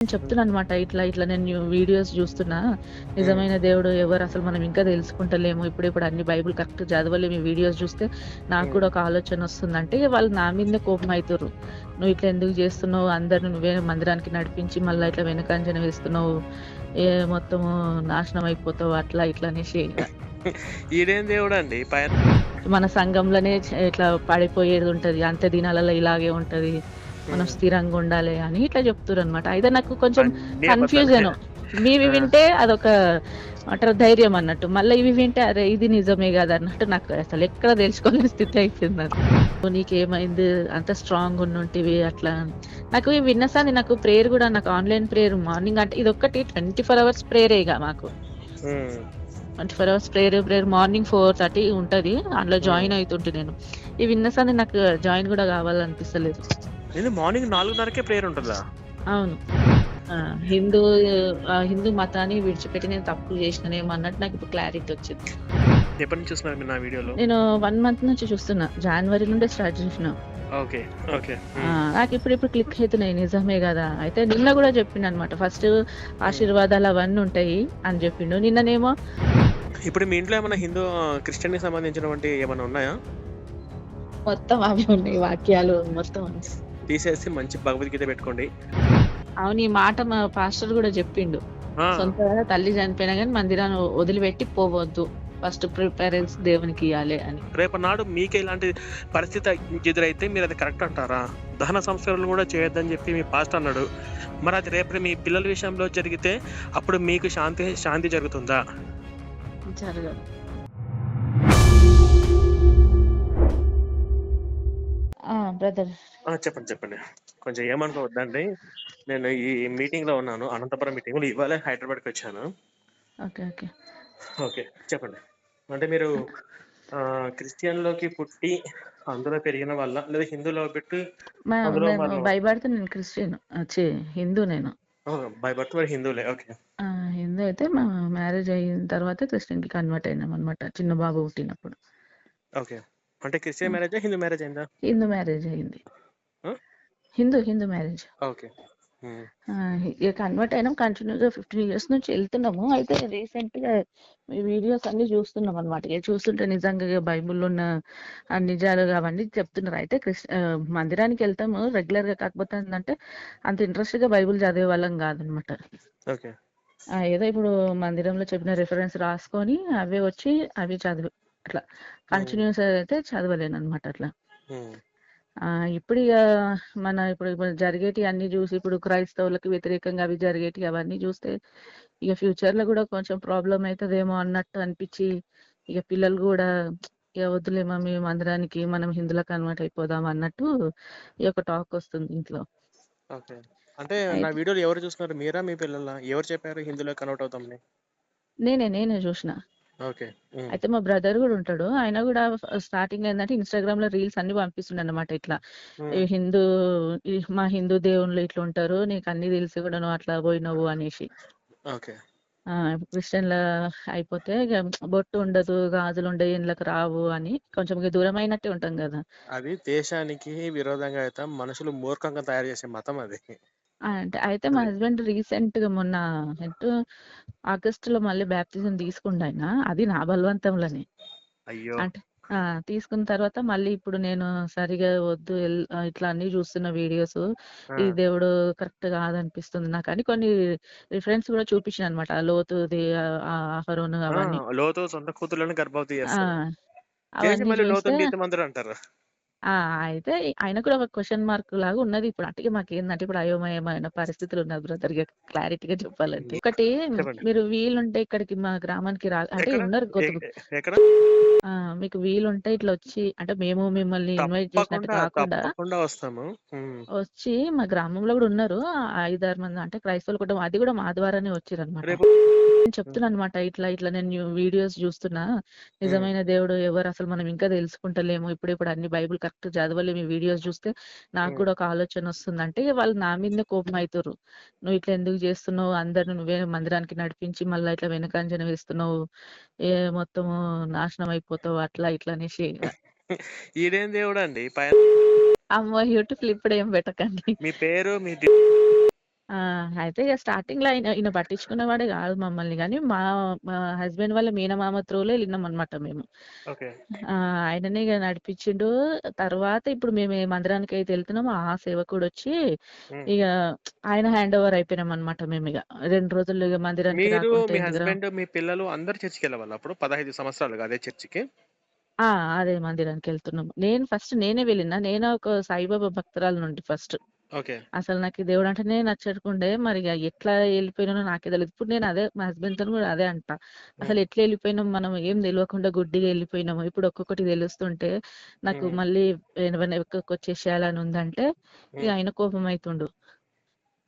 నేను చెప్తున్నానన్నమాట. ఇట్లా, ఇట్లా నేను వీడియోస్ జూస్తున్నా. నిజమైన దేవుడు ఎవరు అసలు మనం ఇంకా తెలుసుకుంటలేము. ఇప్పుడిప్పుడు అన్ని బైబిల్ కరెక్ట్ చదవలేము. ఈ వీడియోస్ జూస్తే నాకు. కూడా ఒక ఆలోచనొస్తుందంటే, వాళ్ళు నా మీదనే కోపమైతుర్రు. "నువ్వు ఇట్లా ఎందుకు జేస్తున్నావు? అందరిని నువ్వే మందిరానికి నడిపించి మళ్ళా ఇట్లా వెనకంజన వేస్తున్నావు. ఏ మొత్తము నాశనం అయిపోతావు" అట్లా ఇట్లా అనేసి. ఈడేం దేవుడండి పైన మన సంఘంలోనే ఇట్లా పడిపోయేది ఉంటది. అంత్య దినాలలో ఇలాగే ఉంటది. మనం హ్మ్. స్థిరంగా ఉండాలి అని ఇట్లా చెప్తుర్రనమాట. అయితే నాకు కొంచెం కన్‌ఫ్యూజన్. మీవి ఆ! వింటే అదొక ఏమంటారు ధైర్యం అన్నట్టు. మళ్ళా ఇవి వింటే అరే! ఇది నిజమే గదా! అన్నట్టు నాకు అసలు ఎక్కడ తెలుసుకోలేని స్థితి అయిపోయింది నాకు. నీకేమైంది? అంత స్ట్రాంగ్ ఉండుంటివి అట్లా నాకు ఇవి విన్నసాని నాకు ప్రేయర్ గూడా నాకు ఆన్‌లైన్ ప్రేయర్ మార్నింగ్ అంటే ఇదొక్కటి 24 అవర్స్ ప్రేయరే ఇగ మాకు. హ్మ్. 24 అవర్స్ ప్రేయర్, ప్రేయర్ మార్నింగ్ 4:30 ఉంటది. అందులో. జాయిన్ అయితుంటి నేను. ఇవి విన్నసాని నాకు జాయిన్ గూడా కావాలనిపిస్తలేదు. ఏంది మార్నింగ్ 4:30కే ప్రేయర్ ఉంటదా? అవును. హిందూ హిందూ మతాన్ని విడిచిపెట్టి నేను తప్పు చేసినానేమో అన్నట్టు నాకు ఇప్పుడు క్లారిటీ వచ్చింది. ఎప్పటి నుంచి చూస్తున్నారు మీరు నా వీడియోలు? నేను 1 మంత్ నుంచి చూస్తున్నా. జాన్వరి నుండే స్టార్ట్ చేసినా. ఓకే. ఓకే. నాకు ఇప్పుడు ఇప్పుడు క్లిక్ అయితున్నాయి. నిజమే గదా! అయితే నిన్న గూడా చెప్పిండనమాట. ఫస్ట్ ఆశీర్వాదాలు అవన్నీ ఉంటాయి అని చెప్పిండు. నిన్ననేమో ఇప్పుడు మీ ఇంట్లో ఏమన్నా హిందూ ఆహ్, క్రిస్టియన్‌కి సంబంధించినవంటి ఏమన్నా ఉన్నాయా? మొత్తం అవి ఉన్నాయి వాక్యాలు మొత్తం. తీసేసి మంచి భగవద్గీత పెట్టుకోండి. అవును. ఈ మాట మా పాస్టర్ గూడా చెప్పిండు. సొంత తల్లి చనిపోయినా గాని మందిరాన్ని వదిలిపెట్టి పోవద్దు. ఫస్ట్ ప్రిఫరెన్స్ దేవునికి ఇయ్యాలి అని. రేపటినాడు మీకే ఇలాంటి పరిస్థితి ఎదురైతే మీరు అది కరెక్ట్ అంటారా? దహన సంస్కారాలు కూడా చేయొద్దని చెప్పి మీ పాస్టర్ అన్నాడు. మరి అది రేపు మీ పిల్లల విషయంలో జరిగితే అప్పుడు మీకు శాంతి శాంతి జరుగుతుందా? జరగదు. బ్రదర్. చెప్పండి. చెప్పండి. కొంచెం ఏమనుకోవద్దండి. నేను ఈ మీటింగ్‌లో ఉన్నాను. అనంతపురం మీటింగ్‌లో ఇవాళే హైదరాబాద్‌కొచ్చాను. ఓకే. ఓకే. ఓకే. చెప్పండి. అంటే మీరు ఆహ్, క్రిస్టియన్‌లోకి పుట్టి అందులో పెరిగిన వాళ్ళా? లేదా హిందూలో పెట్టి అందులో నేను క్రిస్టియన్. హిందూ నేను. బర్త్ మీరు హిందువులే. ఓకే. హిందూ అయితే మా మ్యారేజ్ అయిన తర్వాత క్రిస్టియన్‌కి కన్వర్ట్ అయినామనమాట. చిన్న బాబు పుట్టినప్పుడు. ఓకే. అంటే క్రిస్టియన్. మ్యారేజా? హిందూ మ్యారేజ్ అయిందా? హిందూ మ్యారేజ్ అయింది. హిందూ హిందూ మ్యారేజ్. ఓకే. ఇగ కన్వర్ట్ అయినాం. కంటిన్యూ‌గా 15 ఇయర్స్ నుంచి ఎళ్తున్నాము. అయితే రీసెంట్‌గా మీ వీడియోస్ అన్నీ చూస్తున్నామనమాట. ఇగ చూస్తుంటే నిజంగా బైబిల్‌లో ఉన్న నిజాలు అవన్నీ చెప్తున్నారు. అయితే మందిరానికి ఎళ్తాము రెగ్యులర్‌గా. కాకపోతే ఏందంటే అంత ఇంట్రెస్ట్‌గా బైబిల్ చదివేవాళ్ళం కాదనమాట. ఓకే. ఆ! ఏదో ఇప్పుడు మందిరంలో చెప్పిన రిఫరెన్స్ రాసుకొని అవే వచ్చి అవి చదివి అట్లా హ్మ్. కంటిన్యూయస్‌గా అయితే చదవలేననమాట అట్లా. హ్మ్. ఆ! ఇప్పుడిగ మన ఇప్పుడు ఇప్పుడు జరిగేటియి అన్నీ జూసి ఇప్పుడు క్రైస్తవులకు వ్యతిరేకంగా అవి జరిగేటియి అవన్నీ జూస్తే ఇగ ఫ్యూచర్‌లో గూడా కొంచెం ప్రాబ్లమ్ అయితదేమో అన్నట్టు అనిపిచ్చి, ఇగ పిల్లలు గూడా ఇగ వద్దులే మమ్మీ మందిరానికి మనం హిందువులకు కన్వర్ట్ అయిపోదాం అన్నట్టు ఈ యొక్క టాక్ వస్తుంది ఇంట్లో. అంటే నా వీడియోలు ఎవరు చూస్తున్నారు? మీరా? మీ పిల్లలా? ఎవరు చెప్పారు హిందూలోకి కన్వర్ట్ అవుదామని? నేనే నేనే జూషిన. అయితే మా బ్రదర్ గూడా ఉంటాడు. ఆయన గూడా ఫ స్టార్టింగ్‌లో ఏందంటే ఇన్‌స్టాగ్రామ్‌లో రీల్స్ అన్నీ పంపిస్తుండనమాట ఇట్లా. ఈ హ్మ్. హిందూ మా హిందూ దేవుళ్ళు ఇట్లుంటారు. నీకన్నీ తెలిసి గూడా నువ్వు అట్లా బోయినవు అనేసి. క్రిస్టియన్‌లా అయిపోతే బొట్టు ఉండదు, గాజులుండయి, ఇండ్లకు రావు అని కొంచెం దూరమైనట్టే ఉంటాం గదా! అది దేశానికి విరోధంగా అయితే మనుషులు మూర్ఖంగా తయారు చేసే మతం అది. అంటే అయితే మా. హస్బెండ్ రీసెంట్‌గా మొన్న ఎటు ఆగస్ట్‌లో మళ్ళీ బాప్టిజం తీసుకుండాయన. అది నా బలవంతంలోనే. అయ్యో! అంటే ఆ! తీసుకున్న తర్వాత మళ్ళీ ఇప్పుడు నేను సరిగా వద్దు ఎల్ ఇట్లా అన్నీ చూస్తున్న వీడియోస్ ఈ! దేవుడు కరెక్ట్ కాదనిపిస్తుంది నాకని కొన్ని రిఫరెన్స్ కూడా. లోతుది అహరోను ఆ! అవన్నీ. లోతు సొంత కూతుర్లని గర్భవతి ఆ! చేస్తాడు. చేసి అవన్నీ మళ్ళీ చూస్తే అంటారు. ఆ! అయితే ఆయనకు కూడా ఒక క్వెషన్ మార్క్ లాగా ఉన్నది ఇప్పుడు. అంటే మాకేందంటే ఇప్పుడు అయోమయమైన పరిస్థితులు ఉన్నది బ్రదర్ ఇగ క్లారిటీగా చెప్పాలంటే. ఒకటి. మీరు వీలుంటే ఇక్కడికి మా గ్రామానికి రా అంటే? ఉన్నారు! మీకు వీలుంటే ఇట్లా వచ్చి అంటే మేము మిమ్మల్ని ఇన్వైట్ చేసినట్టు కాకుండా. వచ్చి మా గ్రామంలో గూడా ఉన్నారు. ఆహ్, 5, 6 మంది అంటే క్రైస్తవుల కుటుంబం. అది గూడా మా ద్వారానే వచ్చిర్రనమాట. రేపు నేను హ్మ్. చెప్తున్నానన్నమాట. ఇట్లా, ఇట్లా నేను వీడియోస్ జూస్తున్నా. హ్మ్. నిజమైన దేవుడు ఎవరు అసలు మనం ఇంకా తెలుసుకుంటలేము. ఇప్పుడిప్పుడు అన్ని బైబిల్ కరెక్ట్ చదవలేము. ఈ వీడియోస్ జూస్తే నాకు. కూడా ఒక ఆలోచనొస్తుందంటే, వాళ్ళు నా మీదనే కోపమైతుర్రు. "నువ్వు ఇట్లా ఎందుకు జేస్తున్నావు? అందరిని నువ్వే మందిరానికి నడిపించి మళ్ళా ఇట్లా వెనకంజన వేస్తున్నావు. ఏ మొత్తము నాశనం అయిపోతావు" అట్లా ఇట్లా అనేసి. ఈడేం దేవుడండి పైన అమ్మో! యూట్యూబ్‌లో ఇప్పుడేం పెట్టకండి. మీ పేరు మీ అయితే ఇగ స్టార్టింగ్‌లో ఆయన ఈయన పట్టించుకునేవాడే గాదు మమ్మల్ని గానీ, మా మా హస్బెండ్ వాళ్ళ మేనమామ త్రూలో ఎళ్ళినామనమాట మేము. ఓకే. ఆ! ఆయననే ఇగ నడిపిచ్చిండు. తర్వాత ఇప్పుడు మేము ఏ మందిరానికైతే ఎళ్తున్నామో ఆ సేవకుడొచ్చి హ్మ్. ఇగ ఆయన హ్యాండ్ ఓవర్ అయిపోయినామనమాట మేమిగ. 2 రోజులు ఇగ మందిరానికి మీరు, రాకుంటే మీ ఎందుకురా హస్బెండ్, మీ పిల్లలు అందరూ చర్చికెళ్ళేవాళ్ళా అప్పుడు? 15 సంవత్సరాలుగా అదే చర్చికి? ఆ! అదే మందిరానికెళ్తున్నాం. నేను ఫస్ట్ నేనే వెళ్ళిన. నేను ఒక సాయిబాబా భక్తురాలినండి ఫస్ట్. ఓకే. అసలు నాకీ దేవుడంటేనే నచ్చకుండే. మరిగ ఎట్లా ఎళ్ళిపోయినానో నాకే తెలీదు. ఇప్పుడు నేను అదే మా హస్బెండ్‌తోని గూడా అదే అంటా. హ్మ్. అసలు ఎట్లా ఎళ్ళిపోయినాం మనం ఏం దెలవకుండా గుడ్డిగా ఎళ్ళిపోయినాము. ఇప్పుడు ఒక్కొక్కటి దెలుస్తుంటే నాకు హ్మ్. మళ్ళీ ఏవన్నా వెనకకొచ్చేసేయాలని ఉందంటే ఇగ హ్మ్. ఆయన కోపమైతుండు.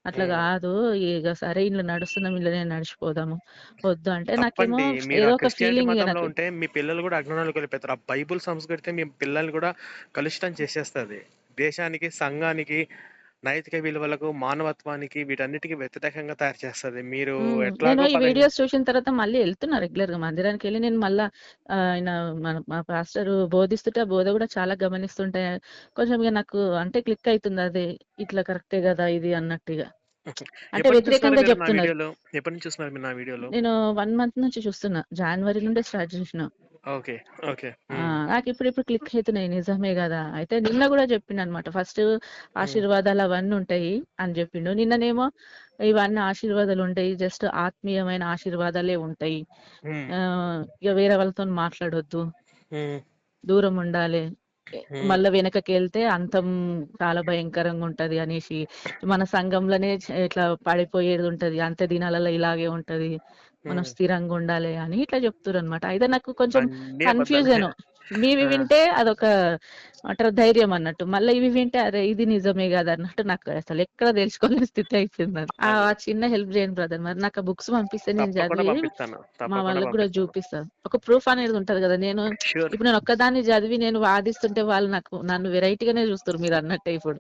అట్లా హ్మ్. గాదు ఇగ సరే ఇందులో నడుస్తున్నాం ఇందులోనే నడిచిపోదాము. వద్దు అంటే నాకేమో తప్పండి. మీరు ఏదో ఒక క్రిస్టియానిటీ ఫీలింగ్ మతంలో నాకు. ఉంటే మీ పిల్లలు గూడా అజ్ఞానంలోకి వెళ్ళిపోతారు. ఆ బైబుల్ సంస్కృతి మీ పిల్లల్ని గూడా కలుషితం చేసేస్తది. దేశానికి, సంఘానికి, నైతిక విలువలకు, మానవత్వానికి వీటన్నిటికి వ్యతిరేకంగా తయారు చేస్తది. మీరు హ్మ్. నేను ఎట్లాగో ఈ 15 వీడియోస్ చూసిన తర్వాత మళ్ళీ ఎళ్తున్నా రెగ్యులర్‌గా మందిరానికెళ్ళి నేను మళ్ళా ఆహ్, ఆయన మన మా పాస్టరు బోధిస్తుంటే ఆ బోధ గూడా చాలా గమనిస్తుంటే కొంచెం ఇగ నాకు అంటే క్లిక్ అయితుంది అదే. ఇట్లా కరెక్టే గదా! ఇది అన్నట్టుగా. అంటే ఎప్పటి నుంచి చూస్తున్నారు వ్యతిరేకంగా మీరు నా జెప్తున్నారు. వీడియోలు? ఎప్పటి నుంచి చూస్తున్నారు మీరు నా వీడియోలు? నేను 1 మంత్ నుంచి చూస్తున్నా. జాన్వరి నుండే స్టార్ట్ జేసినా. ఓకే. ఓకే. ఆ! హ్మ్. నాకిప్పుడిప్పుడు క్లిక్ అయితున్నాయి. నిజమే గదా! అయితే నిన్న గూడా జెప్పిండనమాట. ఫస్ట్ హ్మ్. ఆశీర్వాదాలు అవన్నీ ఉంటాయి అని జెప్పిండు. నిన్ననేమో ఇవన్నీ ఆశీర్వాదాలుంటాయి. జస్ట్ ఆత్మీయమైన ఆశీర్వాదాలే ఉంటాయి. ఇగ వేరే వాళ్ళతోని మాట్లాడొద్దు. దూరం ఉండాలి. మళ్ళా వెనకకెళ్తే అంతం చాలా భయంకరంగా ఉంటది అనేసి, మన సంఘంలోనే ఇట్లా పడిపోయేదుంటది. అంత్య దినాలలో ఇలాగే ఉంటది. మనం. స్థిరంగా ఉండాలి అని ఇట్లా చెప్తుర్రనమాట. అయితే నాకు కొంచెం. కన్‌ఫ్యూజను. మీవి! వింటే అదొక ఏమంటారు ధైర్యం అన్నట్టు. మళ్ళా ఇవి వింటే అరే! ఇది నిజమే గదా! అన్నట్టు నాకు అసలెక్కడ తెలుసుకోలేని స్థితి అయిపోయింది. ఆ. చిన్న హెల్ప్ చేయండి బ్రదర్. మరి నాకు ఆ బుక్స్ పంపిస్తే నేను చదివి. మా వాళ్ళకి గూడా పంపిస్తాను. చూపిస్తా. ఒక ప్రూఫ్ అనేది ఉంటది గదా! నేను. ఇప్పుడు నేను ఒక్కదాన్ని చదివి నేను వాదిస్తుంటే వాళ్ళు నాకు నన్ను వెరైటీగానే చూస్తుర్రు మీరన్నట్టే ఇప్పుడు.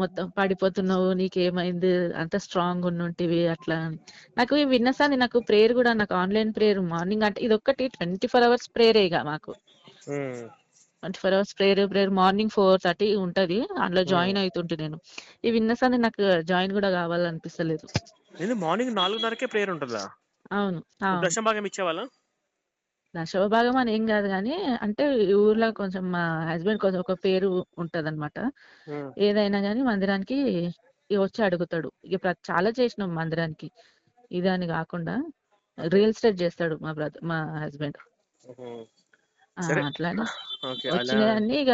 మొత్తం పడిపోతున్నావు. నీకేమైంది? అంత స్ట్రాంగ్ ఉన్నుంటివి అట్లా. నాకు విన్నసాని నాకు ప్రేయర్ గూడా నాకు ఆన్‌లైన్ ప్రేయర్ మార్నింగ్ అంటే ఇదొక్కటి 24 అవర్స్ ప్రేయరే మాకు. హ్మ్. 24 అవర్స్ ప్రేయర్, ప్రేయర్ మార్నింగ్ 4:30 ఉంటది. అందులో. జాయిన్ అయితుంటి నేను. ఇవి విన్నసాని నాకు జాయిన్ గూడా గావాలనిపిస్తలేదు. ఏంది మార్నింగ్ 4:30కే ప్రేయర్ ఉంటదా? అవును. దశమ భాగం ఇచ్చేవాళ్ళా? దశమభాగం అని ఏం గాదు గానీ, అంటే ఈ ఊర్లో కొంచెం మా హస్బెండ్ కొంచెం ఒక పేరు ఉంటదనమాట. హ్మ్. ఏదైనా గానీ మందిరానికి వచ్చి అడుగుతాడు. ప్ర చాలా చేసినాం మందిరానికి. ఇది అని గాకుండా రియల్ ఎస్టేట్ జేస్తాడు మా బ్రద మా హస్బెండ్. అట్లని ఓకే. అలా వచ్చినయన్నీ ఇగ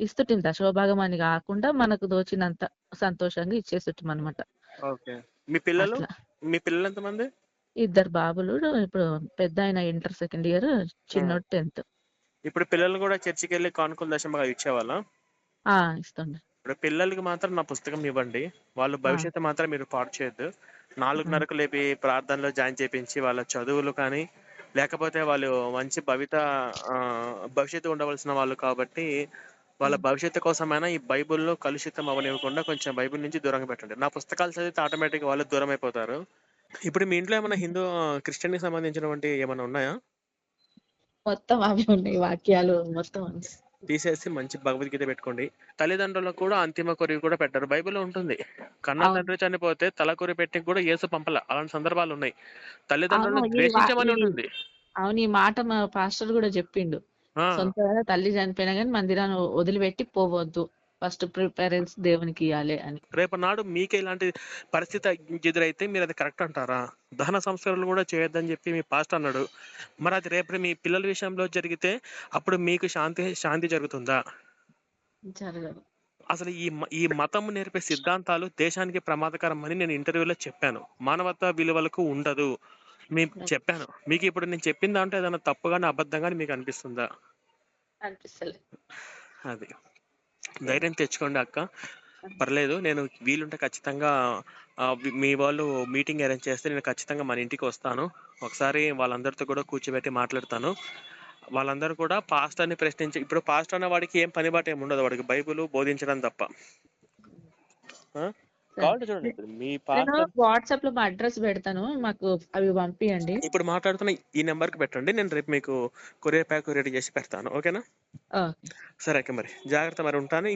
ఇస్తుంటిం. దశమభాగం అని గాకుండా మనకు దోచినంత సంతోషంగా ఇచ్చేస్తుంటిమనమాట. ఓకే. మీ పిల్లలు? మీ పిల్లలెంతమంది? ఇద్దరు బాబులు. ఇప్పుడు పెద్దాయన ఇంటర్ సెకండ్ ఇయర్. చిన్నోడు 10థ్. ఇప్పుడు పిల్లలు గూడా చర్చికెళ్ళి కానుకల దశమ భాగం ఇచ్చేవాళ్ళా? ఆ! ఇస్తుండే. ఇప్పుడు పిల్లలకి మాత్రం నా పుస్తకం ఇవ్వండి. వాళ్ళ! భవిష్యత్తు మాత్రం మీరు పాడు చేయొద్దు. 4:30కు లేపి ప్రార్థనలో జాయిన్ చేపించి వాళ్ళ చదువులు కానీ, లేకపోతే వాళ్ళు మంచి భవిత భవిష్యత్తు ఉండవలసిన వాళ్ళు కాబట్టి, వాళ్ళ. భవిష్యత్తు కోసమైనా ఈ బైబిల్‌లో కలుషితం అవ్వనివ్వకుండా కొంచెం బైబిల్ నుంచి దూరంగా పెట్టండి. నా పుస్తకాలు చదివితే ఆటోమేటిక్‌గా వాళ్ళు దూరమైపోతారు. ఇప్పుడు మీ ఇంట్లో ఏమన్నా హుహు. హిందూ ఆహ్, క్రిస్టియన్‌కి సంబంధించినవంటి ఏమన్నా ఉన్నాయా? మొత్తం అవే ఉన్నాయి. వాక్యాలు మొత్తం. తీసేసి మంచి భగవద్గీత పెట్టుకోండి. తల్లిదండ్రులకు కూడా అంతిమ కొరివి కూడా పెట్టరు. బైబిల్‌లో ఉంటుంది. కన్న. తండ్రి చనిపోతే తలకొరి పెట్టనికి కూడా యేసు పంపల. అలాంటి సందర్భాలున్నాయి. అవును. తల్లిదండ్రులను ద్వేషించమని ఉంటుంది. అవును. ఈ మాట మా పాస్టర్ గూడా జెప్పిండు. ఆ! సొంత తల్లి చనిపోయినా గాని మందిరాన్ని వదిలిపెట్టి పోవద్దు. ఫస్ట్ ప్రిఫరెన్స్ దేవునికియ్యాలి అని. రేపటినాడు మీకే ఇలాంటి పరిస్థితి ఎదురైతే మీరది కరెక్ట్ అంటారా? దహన సంస్కారాలు కూడా చేయొద్దని చెప్పి మీ పాస్టర్ అన్నాడు. మరది రేపు మీ పిల్లల విషయంలో జరిగితే అప్పుడు మీకు శాంతి శాంతి జరుగుతుందా? జరగదు. అసలు ఈ ఈ మతం నేర్పే సిద్ధాంతాలు దేశానికి ప్రమాదకరమని నేను ఇంటర్వ్యూలో చెప్పాను. మానవతా విలువలకు ఉండదు. మీకు. చెప్పాను. మీకిప్పుడు నేను చెప్పిన దాంట్లో ఏదైనా తప్పు గాని, అబద్ధం గాని మీకనిపిస్తుందా? అనిపిస్తలేదు. అది. ధైర్యం తెచ్చుకోండి అక్క. పర్లేదు. నేను వీలుంటే ఖచ్చితంగా ఆహ్, వి మీ వాళ్ళు మీటింగ్ అరేంజ్ చేస్తే నేను ఖచ్చితంగా మన ఇంటికొస్తాను. ఒకసారి వాళ్ళందరితో కూడా కూర్చోబెట్టి మాట్లాడతాను. వాళ్ళందరూ కూడా పాస్టర్‌ని ప్రశ్నించి ఇప్పుడు పాస్టర్ అనే వాడికి ఏం పని బాట ఏముండదు. వాడికి బైబిలు బోధించడం తప్ప. ఆ! కావాలంటే చూడండి. మీ నేను పాస్టర్ వాట్సాప్‌లో మా అడ్రెస్ పెడతాను. మాకు అవి పంపియండి. ఇప్పుడు మాట్లాడుతున్న ఈ నంబర్‌కి పెట్టండి. నేను రేపు మీకు కొరియర్ ప్యాక్ రెడీ చేసి పెడతాను. ఓకేనా? ఓకే. సరే అక్క మరి. జాగ్రత్త మరి ఉంటాను.